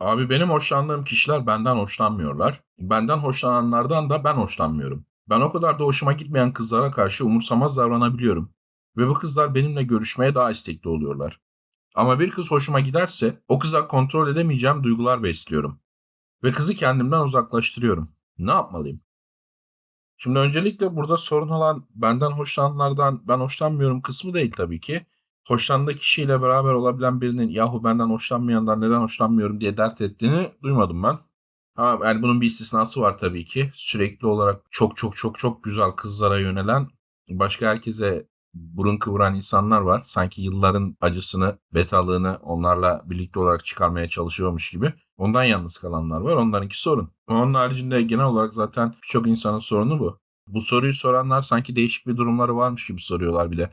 Abi benim hoşlandığım kişiler benden hoşlanmıyorlar. Benden hoşlananlardan da ben hoşlanmıyorum. Ben o kadar da hoşuma gitmeyen kızlara karşı umursamaz davranabiliyorum. Ve bu kızlar benimle görüşmeye daha istekli oluyorlar. Ama bir kız hoşuma giderse o kıza kontrol edemeyeceğim duygular besliyorum. Ve kızı kendimden uzaklaştırıyorum. Ne yapmalıyım? Şimdi öncelikle burada sorun olan benden hoşlananlardan ben hoşlanmıyorum kısmı değil tabii ki. Hoşlandığı kişiyle beraber olabilen birinin yahu benden hoşlanmayandan neden hoşlanmıyorum diye dert ettiğini duymadım ben. Ha, yani bunun bir istisnası var tabii ki. Sürekli olarak çok çok çok çok güzel kızlara yönelen başka herkese burun kıvıran insanlar var. Sanki yılların acısını, betalığını onlarla birlikte olarak çıkarmaya çalışıyormuş gibi. Ondan yalnız kalanlar var. Onlarınki sorun. Onun haricinde genel olarak zaten birçok insanın sorunu bu. Bu soruyu soranlar sanki değişik bir durumları varmış gibi soruyorlar bir de.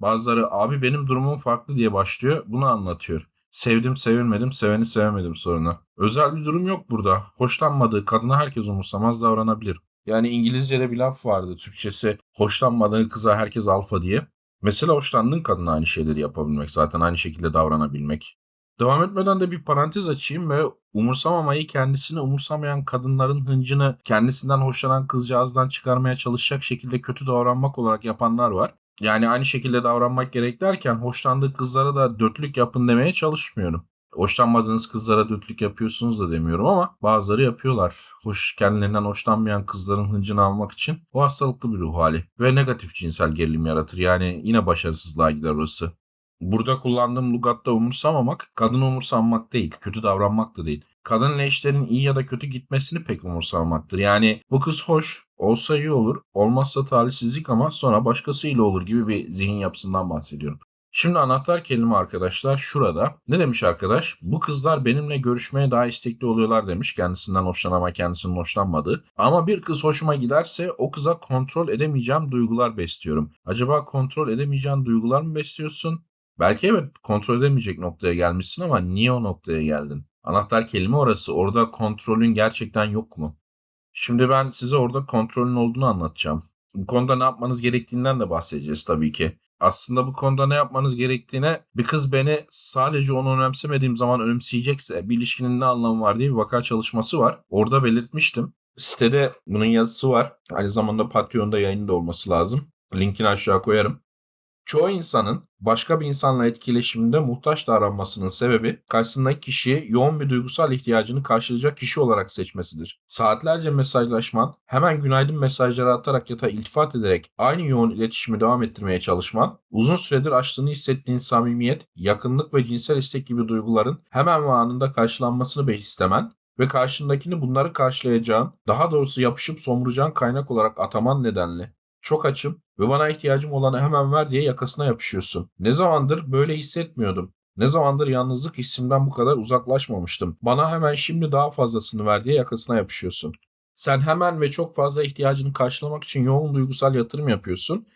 Bazıları abi benim durumum farklı diye başlıyor. Bunu anlatıyor. Sevdim sevilmedim, seveni sevemedim sorunu. Özel bir durum yok burada. Hoşlanmadığı kadına herkes umursamaz davranabilir. Yani İngilizce'de bir laf vardı Türkçesi hoşlanmadığı kıza herkes alfa diye. Mesela hoşlandığın kadına aynı şeyleri yapabilmek zaten aynı şekilde davranabilmek. Devam etmeden de bir parantez açayım ve umursamamayı kendisini umursamayan kadınların hıncını kendisinden hoşlanan kızcağızdan çıkarmaya çalışacak şekilde kötü davranmak olarak yapanlar var. Yani aynı şekilde davranmak gerek derken hoşlandığı kızlara da dörtlük yapın demeye çalışmıyorum. Hoşlanmadığınız kızlara dörtlük yapıyorsunuz da demiyorum ama bazıları yapıyorlar. Hoş kendilerinden hoşlanmayan kızların hıncını almak için o hastalıklı bir ruh hali ve negatif cinsel gerilim yaratır. Yani yine başarısızlığa gider orası. Burada kullandığım lugatta umursamamak, kadını umursanmak değil, kötü davranmak da değil. Kadınla işlerin iyi ya da kötü gitmesini pek umursamaktır. Yani bu kız hoş, olsa iyi olur, olmazsa talihsizlik ama sonra başkasıyla olur gibi bir zihin yapısından bahsediyorum. Şimdi anahtar kelime arkadaşlar şurada. Ne demiş arkadaş? Bu kızlar benimle görüşmeye daha istekli oluyorlar demiş. Kendisinden hoşlanan ama kendisinin hoşlanmadığı. Ama bir kız hoşuma giderse o kıza kontrol edemeyeceğim duygular besliyorum. Acaba kontrol edemeyeceğin duygular mı besliyorsun? Belki evet kontrol edemeyecek noktaya gelmişsin ama niye o noktaya geldin? Anahtar kelime orası. Orada kontrolün gerçekten yok mu? Şimdi ben size orada kontrolün olduğunu anlatacağım. Bu konuda ne yapmanız gerektiğinden de bahsedeceğiz tabii ki. Aslında bu konuda ne yapmanız gerektiğine bir kız beni sadece onu önemsemediğim zaman önemseyecekse bir ilişkinin ne anlamı var diye bir vaka çalışması var. Orada belirtmiştim. Sitede bunun yazısı var. Aynı zamanda Patreon'da yayında olması lazım. Linkini aşağı koyarım. Çoğu insanın başka bir insanla etkileşiminde muhtaç davranmasının sebebi karşısındaki kişiyi yoğun bir duygusal ihtiyacını karşılayacak kişi olarak seçmesidir. Saatlerce mesajlaşman, hemen günaydın mesajları atarak ya da iltifat ederek aynı yoğun iletişimi devam ettirmeye çalışman, uzun süredir açtığını hissettiğin samimiyet, yakınlık ve cinsel istek gibi duyguların hemen ve anında karşılanmasını istemen ve karşındakini bunları karşılayacağın, daha doğrusu yapışıp somuracağın kaynak olarak ataman nedenli. Çok açım ve bana ihtiyacım olanı hemen ver diye yakasına yapışıyorsun. Ne zamandır böyle hissetmiyordum. Ne zamandır yalnızlık hissimden bu kadar uzaklaşmamıştım. Bana hemen şimdi daha fazlasını ver diye yakasına yapışıyorsun. Sen hemen ve çok fazla ihtiyacını karşılamak için yoğun duygusal yatırım yapıyorsun.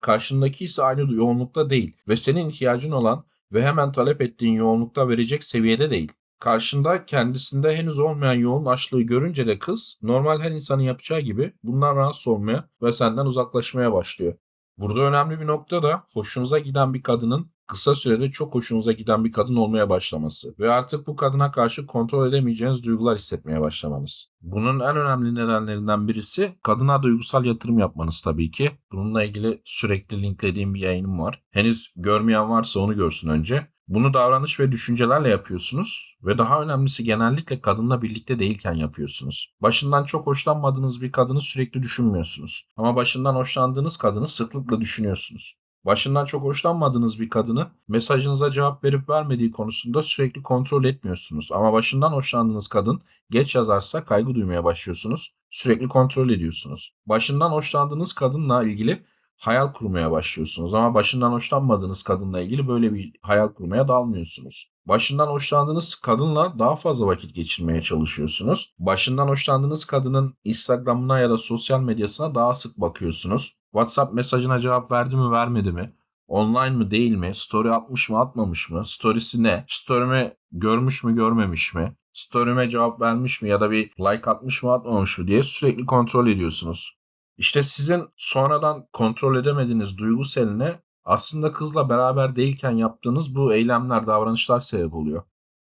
Karşındaki ise aynı yoğunlukta değil ve senin ihtiyacın olan ve hemen talep ettiğin yoğunlukta verecek seviyede değil. Karşında kendisinde henüz olmayan yoğun açlığı görünce de kız normal her insanın yapacağı gibi bundan rahatsız olmaya ve senden uzaklaşmaya başlıyor. Burada önemli bir nokta da hoşunuza giden bir kadının kısa sürede çok hoşunuza giden bir kadın olmaya başlaması ve artık bu kadına karşı kontrol edemeyeceğiniz duygular hissetmeye başlamanız. Bunun en önemli nedenlerinden birisi kadına duygusal yatırım yapmanız tabii ki. Bununla ilgili sürekli linklediğim bir yayınım var. Henüz görmeyen varsa onu görsün önce. Bunu davranış ve düşüncelerle yapıyorsunuz ve daha önemlisi genellikle kadınla birlikte değilken yapıyorsunuz. Başından çok hoşlanmadığınız bir kadını sürekli düşünmüyorsunuz. Ama başından hoşlandığınız kadını sıklıkla düşünüyorsunuz. Başından çok hoşlanmadığınız bir kadını mesajınıza cevap verip vermediği konusunda sürekli kontrol etmiyorsunuz. Ama başından hoşlandığınız kadın geç yazarsa kaygı duymaya başlıyorsunuz. Sürekli kontrol ediyorsunuz. Başından hoşlandığınız kadınla ilgili hayal kurmaya başlıyorsunuz. Ama başından hoşlanmadığınız kadınla ilgili böyle bir hayal kurmaya dalmıyorsunuz. Başından hoşlandığınız kadınla daha fazla vakit geçirmeye çalışıyorsunuz. Başından hoşlandığınız kadının Instagram'ına ya da sosyal medyasına daha sık bakıyorsunuz. WhatsApp mesajına cevap verdi mi vermedi mi? Online mı değil mi? Story atmış mı atmamış mı? Story'si ne? Story'mi görmüş mü görmemiş mi? Story'me cevap vermiş mi ya da bir like atmış mı atmamış mı diye sürekli kontrol ediyorsunuz. İşte sizin sonradan kontrol edemediğiniz duygu seline aslında kızla beraber değilken yaptığınız bu eylemler, davranışlar sebep oluyor.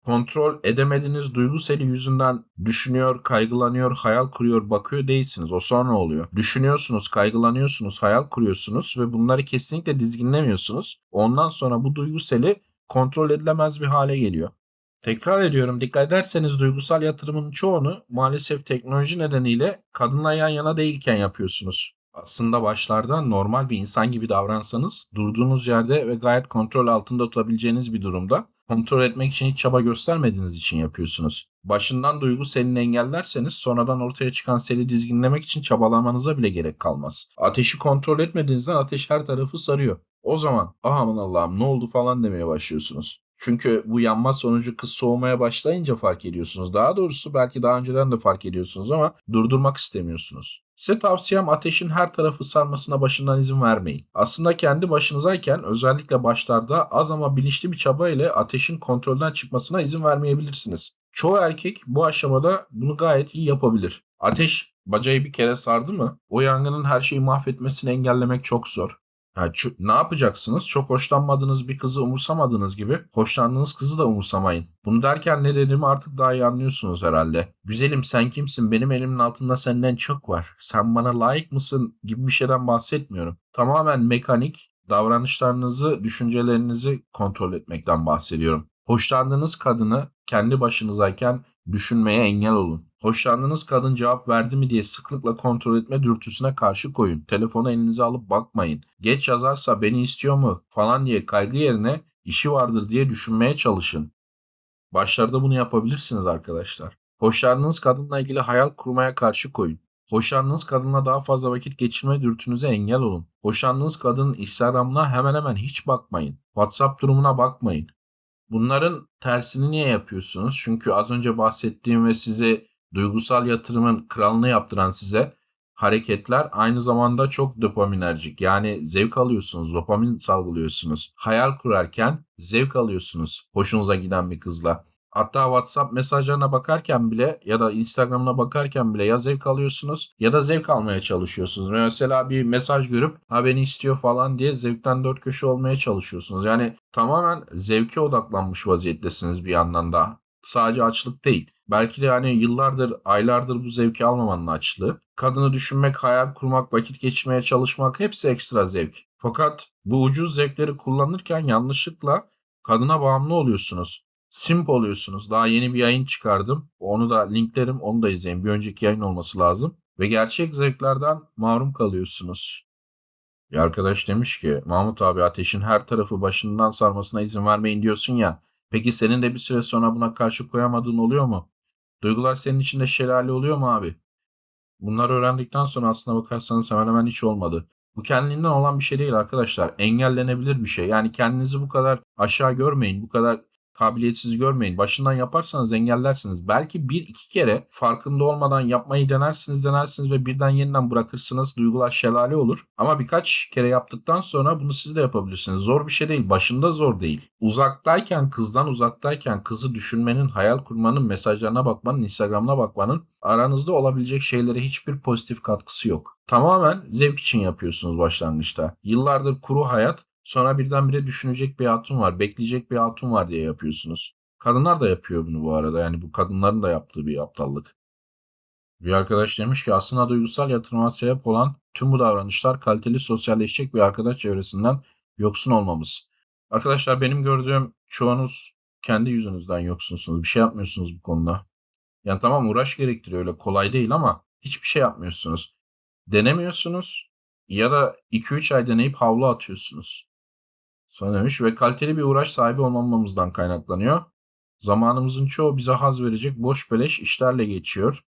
kontrol edemediğiniz duygu seli yüzünden düşünüyor, kaygılanıyor, hayal kuruyor, bakıyor değilsiniz. O sonra oluyor. Düşünüyorsunuz, kaygılanıyorsunuz, hayal kuruyorsunuz ve bunları kesinlikle dizginlemiyorsunuz. Ondan sonra bu duygu seli kontrol edilemez bir hale geliyor. Tekrar ediyorum dikkat ederseniz duygusal yatırımın çoğunu maalesef teknoloji nedeniyle kadınla yan yana değilken yapıyorsunuz. Aslında başlarda normal bir insan gibi davransanız durduğunuz yerde ve gayet kontrol altında tutabileceğiniz bir durumda kontrol etmek için hiç çaba göstermediğiniz için yapıyorsunuz. Başından duygu selini engellerseniz sonradan ortaya çıkan seli dizginlemek için çabalamanıza bile gerek kalmaz. Ateşi kontrol etmediğinizden ateş her tarafı sarıyor. O zaman aman Allah'ım ne oldu falan demeye başlıyorsunuz. Çünkü bu yanma sonucu kız soğumaya başlayınca fark ediyorsunuz. Daha doğrusu belki daha önceden de fark ediyorsunuz ama durdurmak istemiyorsunuz. Size tavsiyem ateşin her tarafı sarmasına başından izin vermeyin. Aslında kendi başınızayken özellikle başlarda az ama bilinçli bir çaba ile ateşin kontrolden çıkmasına izin vermeyebilirsiniz. Çoğu erkek bu aşamada bunu gayet iyi yapabilir. Ateş bacayı bir kere sardı mı o yangının her şeyi mahvetmesini engellemek çok zor. Çu- ne yapacaksınız? Çok hoşlanmadığınız bir kızı umursamadığınız gibi hoşlandığınız kızı da umursamayın. Bunu derken ne dediğimi artık daha iyi anlıyorsunuz herhalde. Güzelim sen kimsin? Benim elimin altında senden çok var. Sen bana layık mısın? gibi bir şeyden bahsetmiyorum. Tamamen mekanik davranışlarınızı, düşüncelerinizi kontrol etmekten bahsediyorum. Hoşlandığınız kadını kendi başınızayken düşünmeye engel olun. Hoşlandığınız kadın cevap verdi mi diye sıklıkla kontrol etme dürtüsüne karşı koyun. Telefonu elinize alıp bakmayın. Geç yazarsa beni istiyor mu falan diye kaygı yerine işi vardır diye düşünmeye çalışın. Başlarda bunu yapabilirsiniz arkadaşlar. Hoşlandığınız kadınla ilgili hayal kurmaya karşı koyun. Hoşlandığınız kadınla daha fazla vakit geçirme dürtünüze engel olun. Hoşlandığınız kadının Instagram'ına hemen hemen hiç bakmayın. WhatsApp durumuna bakmayın. Bunların tersini niye yapıyorsunuz? Çünkü az önce bahsettiğim ve size duygusal yatırımın kralını yaptıran size hareketler aynı zamanda çok dopaminerjik. Yani zevk alıyorsunuz, dopamin salgılıyorsunuz. Hayal kurarken zevk alıyorsunuz hoşunuza giden bir kızla. Hatta WhatsApp mesajlarına bakarken bile ya da Instagram'ına bakarken bile ya zevk alıyorsunuz ya da zevk almaya çalışıyorsunuz. Mesela bir mesaj görüp ha beni istiyor falan diye zevkten dört köşe olmaya çalışıyorsunuz. Yani tamamen zevke odaklanmış vaziyettesiniz bir yandan da. Sadece açlık değil. Belki de hani yıllardır, aylardır bu zevki almamanın açlığı. Kadını düşünmek, hayal kurmak, vakit geçirmeye çalışmak hepsi ekstra zevk. Fakat bu ucuz zevkleri kullanırken yanlışlıkla kadına bağımlı oluyorsunuz. Simp oluyorsunuz. Daha yeni bir yayın çıkardım. Onu da linklerim, onu da izleyin. Bir önceki yayın olması lazım. Ve gerçek zevklerden mahrum kalıyorsunuz. Bir arkadaş demiş ki Mahmut abi ateşin her tarafı başından sarmasına izin vermeyin diyorsun ya. Peki senin de bir süre sonra buna karşı koyamadığın oluyor mu? Duygular senin içinde şelale oluyor mu abi? Bunları öğrendikten sonra aslına bakarsanız hemen hemen hiç olmadı. Bu kendiliğinden olan bir şey değil arkadaşlar. Engellenebilir bir şey. Yani kendinizi bu kadar aşağı görmeyin. Bu kadar kabiliyetsiz görmeyin. Başından yaparsanız engellersiniz. Belki bir iki kere farkında olmadan yapmayı denersiniz denersiniz ve birden yeniden bırakırsınız. Duygular şelale olur. Ama birkaç kere yaptıktan sonra bunu siz de yapabilirsiniz. Zor bir şey değil. Başında zor değil. Uzaktayken, kızdan uzaktayken kızı düşünmenin, hayal kurmanın, mesajlarına bakmanın, Instagram'ına bakmanın aranızda olabilecek şeylere hiçbir pozitif katkısı yok. Tamamen zevk için yapıyorsunuz başlangıçta. Yıllardır kuru hayat Sonra birdenbire düşünecek bir hatun var, bekleyecek bir hatun var diye yapıyorsunuz. Kadınlar da yapıyor bunu bu arada. Yani bu kadınların da yaptığı bir aptallık. Bir arkadaş demiş ki aslında duygusal yatırıma sebep olan tüm bu davranışlar kaliteli sosyalleşecek bir arkadaş çevresinden yoksun olmamız. Arkadaşlar benim gördüğüm çoğunuz kendi yüzünüzden yoksunsunuz. Bir şey yapmıyorsunuz bu konuda. Yani tamam uğraş gerektiriyor öyle kolay değil ama hiçbir şey yapmıyorsunuz. Denemiyorsunuz ya da 2-3 ay deneyip havlu atıyorsunuz. Sonra demiş ve kaliteli bir uğraş sahibi olmamamızdan kaynaklanıyor. Zamanımızın çoğu bize haz verecek boş beleş işlerle geçiyor.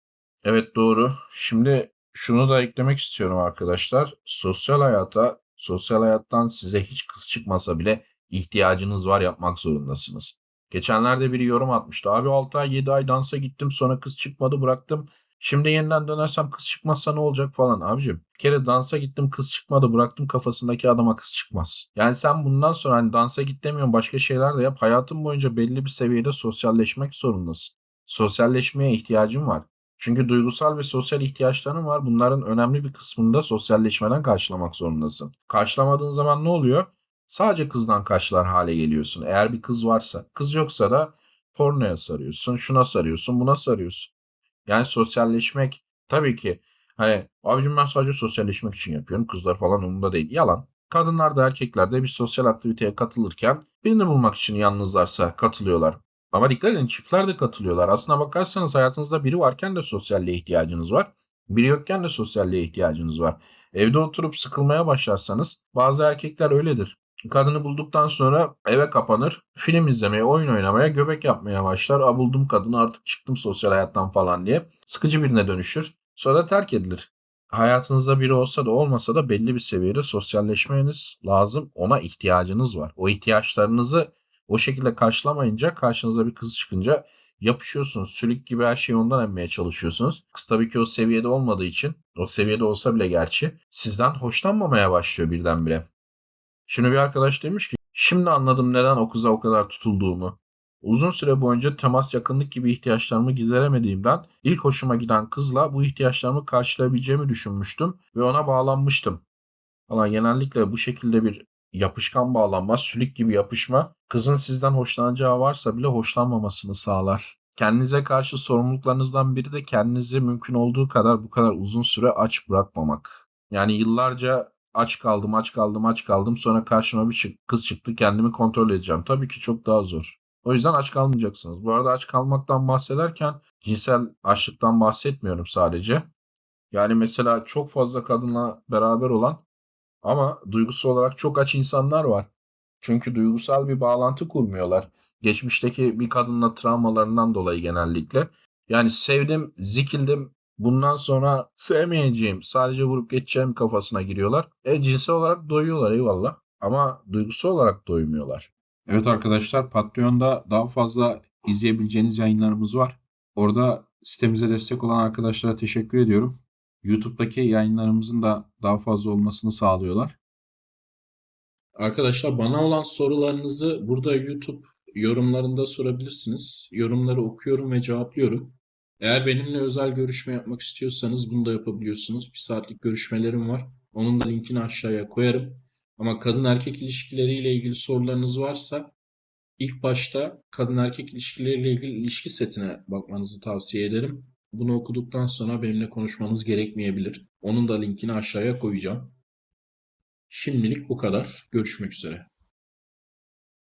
Evet doğru. Şimdi şunu da eklemek istiyorum arkadaşlar. Sosyal hayata, sosyal hayattan size hiç kız çıkmasa bile ihtiyacınız var yapmak zorundasınız. Geçenlerde biri yorum atmıştı. Abi 6 ay 7 ay dansa gittim sonra kız çıkmadı bıraktım. Şimdi yeniden dönersem kız çıkmazsa ne olacak falan abicim. Bir kere dansa gittim kız çıkmadı bıraktım kafasındaki adama kız çıkmaz. Yani sen bundan sonra hani dansa git demiyorsun başka şeyler de yap. Hayatın boyunca belli bir seviyede sosyalleşmek zorundasın. Sosyalleşmeye ihtiyacın var. Çünkü duygusal ve sosyal ihtiyaçların var. Bunların önemli bir kısmını da sosyalleşmeden karşılamak zorundasın. Karşılamadığın zaman ne oluyor? Sadece kızdan karşılar hale geliyorsun. Eğer bir kız varsa. Kız yoksa da pornoya sarıyorsun, şuna sarıyorsun, buna sarıyorsun. Yani sosyalleşmek tabii ki hani abicim ben sadece sosyalleşmek için yapıyorum. Kızlar falan umurumda değil. Yalan. Kadınlar da erkekler de bir sosyal aktiviteye katılırken birini bulmak için yalnızlarsa katılıyorlar. Ama dikkat edin çiftler de katılıyorlar. Aslına bakarsanız hayatınızda biri varken de sosyalliğe ihtiyacınız var. Biri yokken de sosyalliğe ihtiyacınız var. Evde oturup sıkılmaya başlarsanız bazı erkekler öyledir. Kadını bulduktan sonra eve kapanır, film izlemeye, oyun oynamaya, göbek yapmaya başlar. A buldum kadını artık çıktım sosyal hayattan falan diye. Sıkıcı birine dönüşür. Sonra terk edilir. Hayatınızda biri olsa da olmasa da belli bir seviyede sosyalleşmeniz lazım. Ona ihtiyacınız var. O ihtiyaçlarınızı o şekilde karşılamayınca karşınıza bir kız çıkınca yapışıyorsunuz. Sülük gibi her şeyi ondan emmeye çalışıyorsunuz. Kız tabii ki o seviyede olmadığı için, o seviyede olsa bile gerçi sizden hoşlanmamaya başlıyor birdenbire. Şimdi bir arkadaş demiş ki şimdi anladım neden o kıza o kadar tutulduğumu. Uzun süre boyunca temas yakınlık gibi ihtiyaçlarımı gideremediğimden ilk hoşuma giden kızla bu ihtiyaçlarımı karşılayabileceğimi düşünmüştüm ve ona bağlanmıştım. Ama genellikle bu şekilde bir yapışkan bağlanma, sülük gibi yapışma kızın sizden hoşlanacağı varsa bile hoşlanmamasını sağlar. Kendinize karşı sorumluluklarınızdan biri de kendinizi mümkün olduğu kadar bu kadar uzun süre aç bırakmamak. Yani yıllarca aç kaldım, aç kaldım, aç kaldım. Sonra karşıma bir çık- kız çıktı. Kendimi kontrol edeceğim. Tabii ki çok daha zor. O yüzden aç kalmayacaksınız. Bu arada aç kalmaktan bahsederken cinsel açlıktan bahsetmiyorum sadece. Yani mesela çok fazla kadınla beraber olan ama duygusal olarak çok aç insanlar var. Çünkü duygusal bir bağlantı kurmuyorlar. Geçmişteki bir kadınla travmalarından dolayı genellikle. Yani sevdim, zikildim, bundan sonra sevmeyeceğim, sadece vurup geçeceğim kafasına giriyorlar. E cinsel olarak doyuyorlar eyvallah. Ama duygusal olarak doymuyorlar. Evet arkadaşlar Patreon'da daha fazla izleyebileceğiniz yayınlarımız var. Orada sitemize destek olan arkadaşlara teşekkür ediyorum. YouTube'daki yayınlarımızın da daha fazla olmasını sağlıyorlar. Arkadaşlar bana olan sorularınızı burada YouTube yorumlarında sorabilirsiniz. Yorumları okuyorum ve cevaplıyorum. Eğer benimle özel görüşme yapmak istiyorsanız bunu da yapabiliyorsunuz. Bir saatlik görüşmelerim var. Onun da linkini aşağıya koyarım. Ama kadın erkek ilişkileriyle ilgili sorularınız varsa ilk başta kadın erkek ilişkileriyle ilgili ilişki setine bakmanızı tavsiye ederim. Bunu okuduktan sonra benimle konuşmanız gerekmeyebilir. Onun da linkini aşağıya koyacağım. Şimdilik bu kadar. Görüşmek üzere.